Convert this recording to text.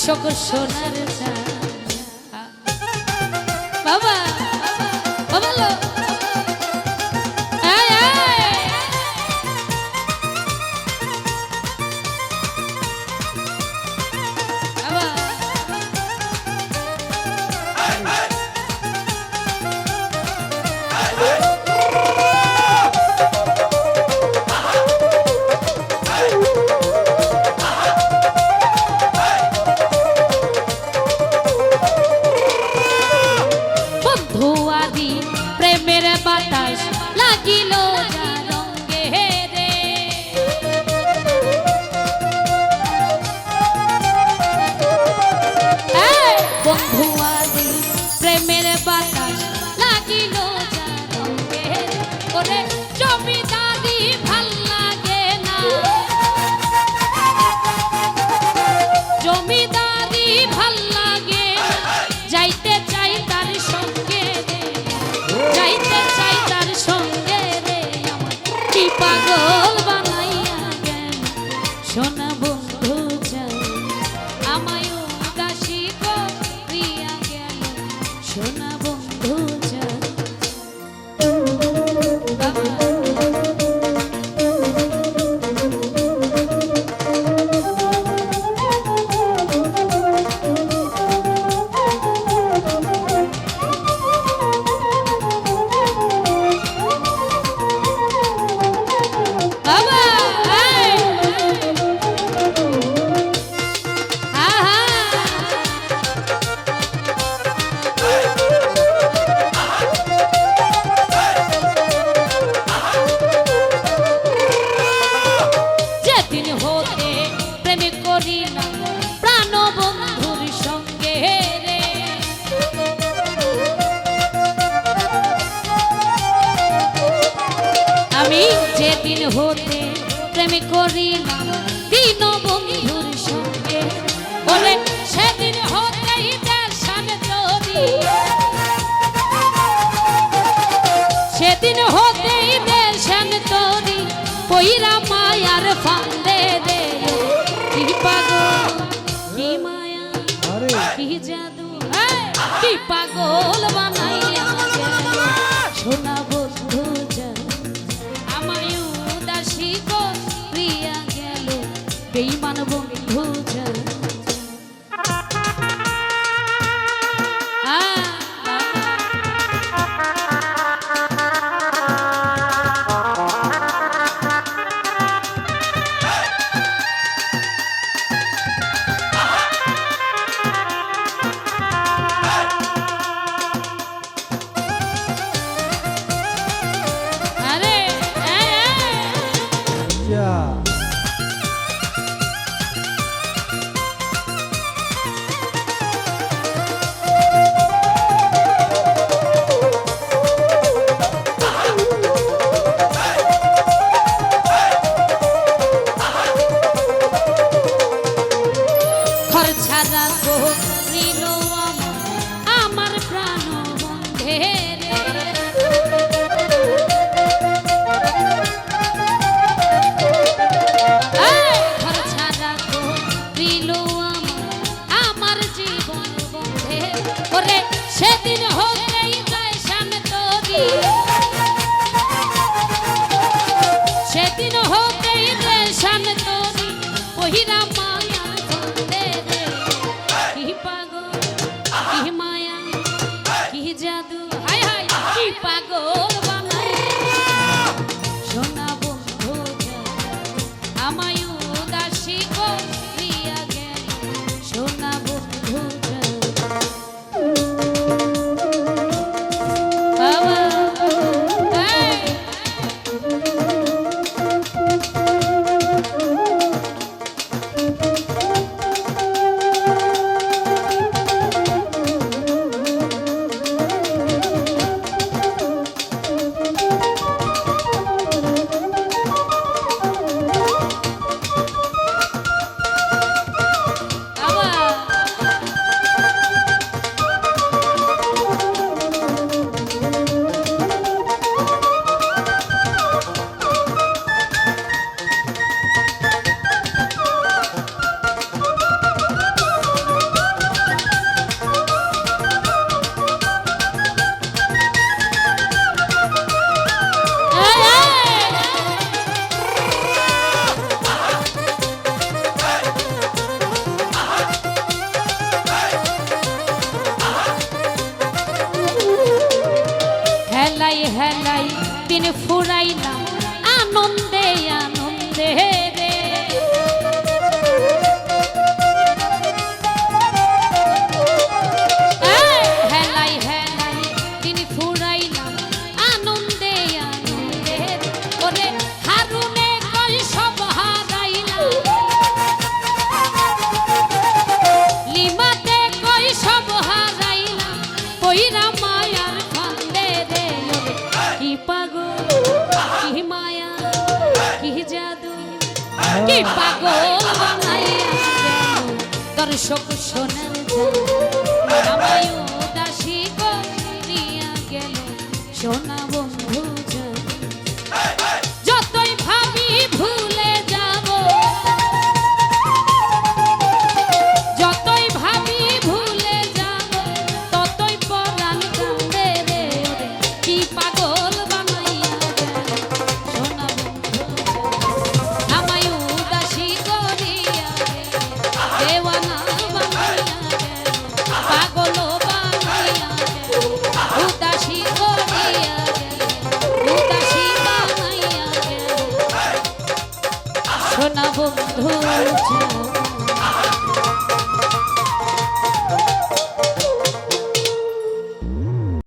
সকল সোনার সেদিন হতে প্রেম করিলাম দিন বন্ধুর সঙ্গে। বলে সেদিন হতেই দর্শন যদি সেদিন হতেই দর্শন তরি পইরা মায়ার ফান্দে দে। কি পাগল কি মায়া কি জাদু হ্যাঁ, কি পাগল फुराइला কি পাগল বানাইয়া দর্শক শোনার আমায় উদাসী করিয়া গেল শোনা বন্ধু